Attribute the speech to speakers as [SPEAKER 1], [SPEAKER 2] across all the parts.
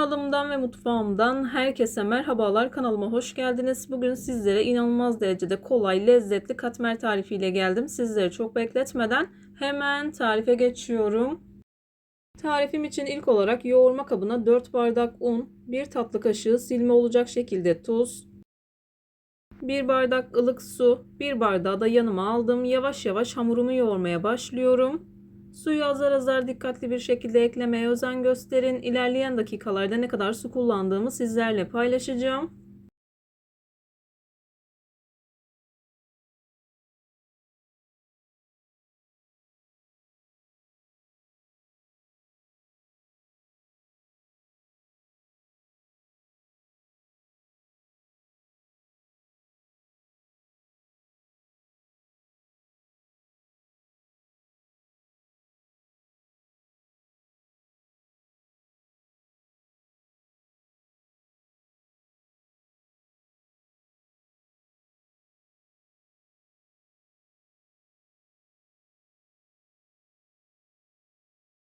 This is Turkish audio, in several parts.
[SPEAKER 1] Kanalımdan ve mutfağımdan herkese merhabalar. Kanalıma hoş geldiniz. Bugün sizlere inanılmaz derecede kolay, lezzetli katmer tarifiyle geldim. Sizleri çok bekletmeden hemen tarife geçiyorum. Tarifim için ilk olarak yoğurma kabına 4 bardak un, 1 tatlı kaşığı silme olacak şekilde tuz, 1 bardak ılık su, 1 bardağı da yanıma aldım. Yavaş yavaş hamurumu yoğurmaya başlıyorum. Suyu azar azar dikkatli bir şekilde eklemeye özen gösterin. İlerleyen dakikalarda ne kadar su kullandığımı sizlerle paylaşacağım.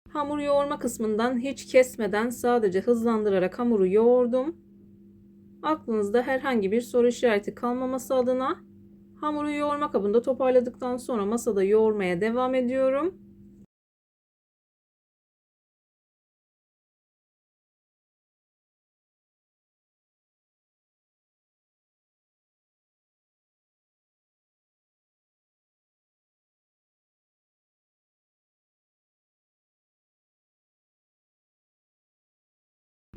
[SPEAKER 1] Hamur yoğurma kısmından hiç kesmeden sadece hızlandırarak hamuru yoğurdum. Aklınızda herhangi bir soru işareti kalmaması adına hamuru yoğurma kabında toparladıktan sonra masada yoğurmaya devam ediyorum.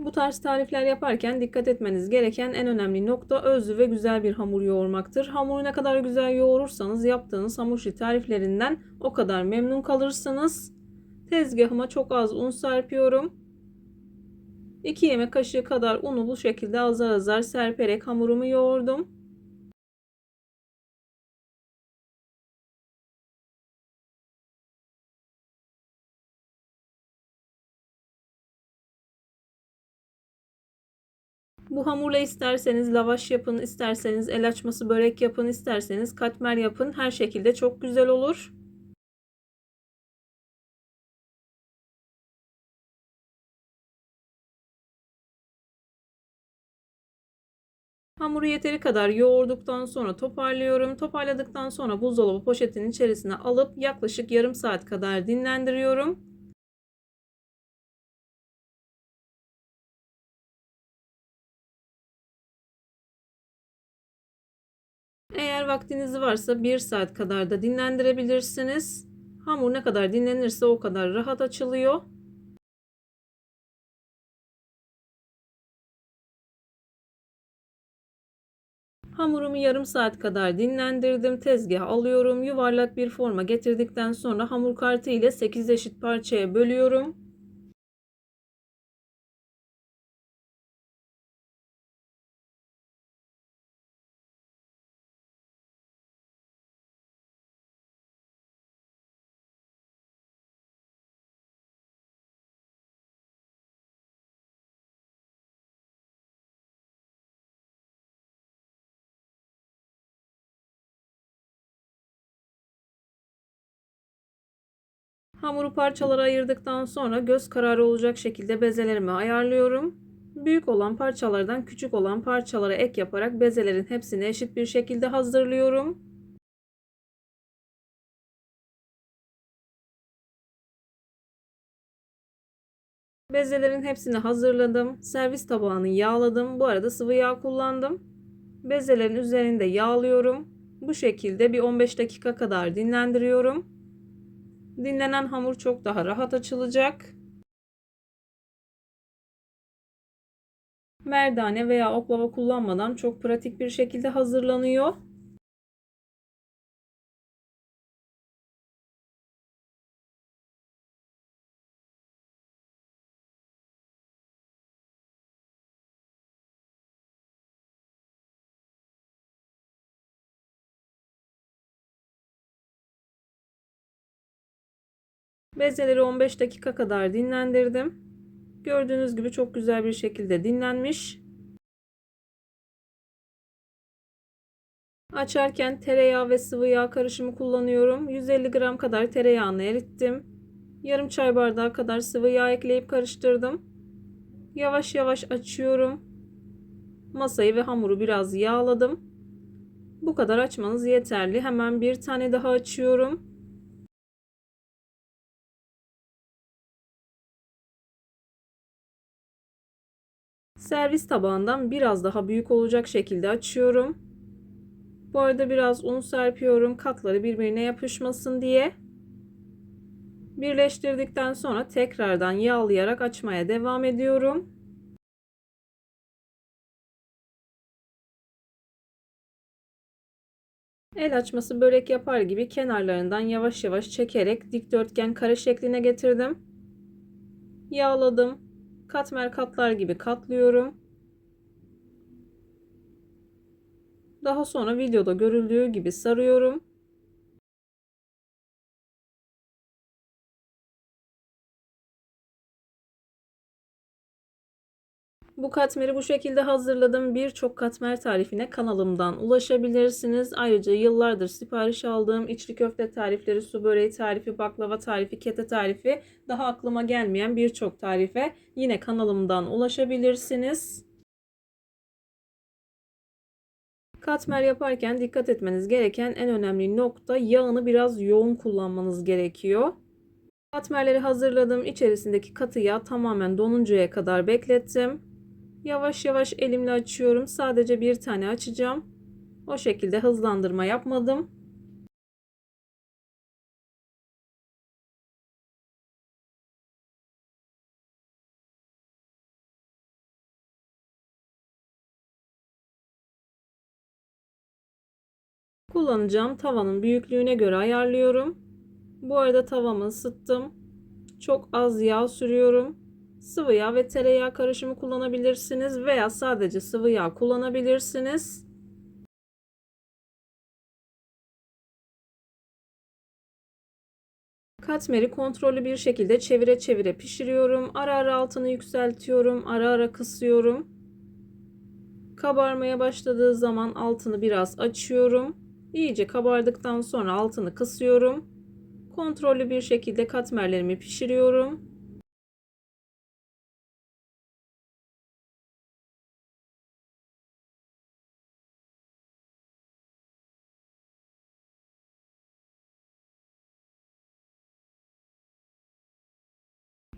[SPEAKER 1] Bu tarz tarifler yaparken dikkat etmeniz gereken en önemli nokta özlü ve güzel bir hamur yoğurmaktır. Hamuru ne kadar güzel yoğurursanız yaptığınız hamur işi tariflerinden o kadar memnun kalırsınız. Tezgahıma çok az un serpiyorum. 2 yemek kaşığı kadar unu bu şekilde azar azar serperek hamurumu yoğurdum. Bu hamurla isterseniz lavaş yapın, isterseniz el açması börek yapın, isterseniz katmer yapın. Her şekilde çok güzel olur. Hamuru yeteri kadar yoğurduktan sonra toparlıyorum. Toparladıktan sonra buzdolabı poşetinin içerisine alıp yaklaşık yarım saat kadar dinlendiriyorum. Eğer vaktiniz varsa 1 saat kadar da dinlendirebilirsiniz. Hamur ne kadar dinlenirse o kadar rahat açılıyor. Hamurumu yarım saat kadar dinlendirdim. Tezgaha alıyorum. Yuvarlak bir forma getirdikten sonra hamur kartı ile 8 eşit parçaya bölüyorum. Hamuru parçalara ayırdıktan sonra göz kararı olacak şekilde bezelerimi ayarlıyorum. Büyük olan parçalardan küçük olan parçalara ek yaparak bezelerin hepsini eşit bir şekilde hazırlıyorum. Bezelerin hepsini hazırladım. Servis tabağını yağladım. Bu arada sıvı yağ kullandım. Bezelerin üzerinde yağlıyorum. Bu şekilde bir 15 dakika kadar dinlendiriyorum. Dinlenen hamur çok daha rahat açılacak. Merdane veya oklava kullanmadan çok pratik bir şekilde hazırlanıyor. Bezeleri 15 dakika kadar dinlendirdim. Gördüğünüz gibi çok güzel bir şekilde dinlenmiş. Açarken tereyağı ve sıvı yağ karışımı kullanıyorum. 150 gram kadar tereyağını erittim. Yarım çay bardağı kadar sıvı yağ ekleyip karıştırdım. Yavaş yavaş açıyorum. Masayı ve hamuru biraz yağladım. Bu kadar açmanız yeterli. Hemen bir tane daha açıyorum. Servis tabağından biraz daha büyük olacak şekilde açıyorum. Bu arada biraz un serpiyorum katları birbirine yapışmasın diye. Birleştirdikten sonra tekrardan yağlayarak açmaya devam ediyorum. El açması börek yapar gibi kenarlarından yavaş yavaş çekerek dikdörtgen kare şekline getirdim. Yağladım. Katmer katlar gibi katlıyorum. Daha sonra videoda görüldüğü gibi sarıyorum. Bu katmeri bu şekilde hazırladım. Birçok katmer tarifine kanalımdan ulaşabilirsiniz. Ayrıca yıllardır sipariş aldığım içli köfte tarifleri, su böreği tarifi, baklava tarifi, kete tarifi, daha aklıma gelmeyen birçok tarife yine kanalımdan ulaşabilirsiniz. Katmer yaparken dikkat etmeniz gereken en önemli nokta yağını biraz yoğun kullanmanız gerekiyor. Katmerleri hazırladım. İçerisindeki katı yağ tamamen donuncaya kadar beklettim. Yavaş yavaş elimle açıyorum. Sadece bir tane açacağım. O şekilde hızlandırma yapmadım. Kullanacağım tavanın büyüklüğüne göre ayarlıyorum. Bu arada tavamı ısıttım. Çok az yağ sürüyorum. Sıvı yağ ve tereyağı karışımı kullanabilirsiniz veya sadece sıvı yağ kullanabilirsiniz. Katmeri kontrollü bir şekilde çevire çevire pişiriyorum. Ara ara altını yükseltiyorum. Ara ara kısıyorum. Kabarmaya başladığı zaman altını biraz açıyorum. İyice kabardıktan sonra altını kısıyorum. Kontrollü bir şekilde katmerlerimi pişiriyorum.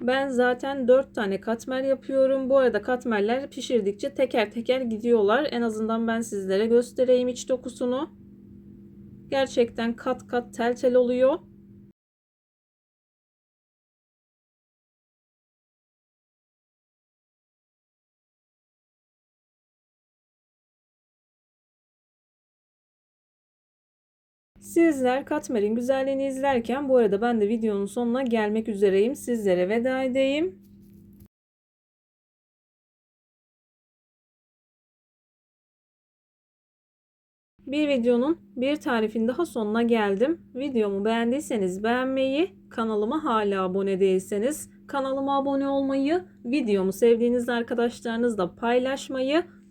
[SPEAKER 1] Ben zaten 4 tane katmer yapıyorum. Bu arada katmerler pişirdikçe teker teker gidiyorlar. En azından ben sizlere göstereyim iç dokusunu. Gerçekten kat kat tel tel oluyor. Sizler Katmer'in güzelliğini izlerken bu arada ben de videonun sonuna gelmek üzereyim. Sizlere veda edeyim. Bir videonun bir tarifin daha sonuna geldim. Videomu beğendiyseniz beğenmeyi, kanalıma hala abone değilseniz kanalıma abone olmayı, videomu sevdiğiniz arkadaşlarınızla paylaşmayı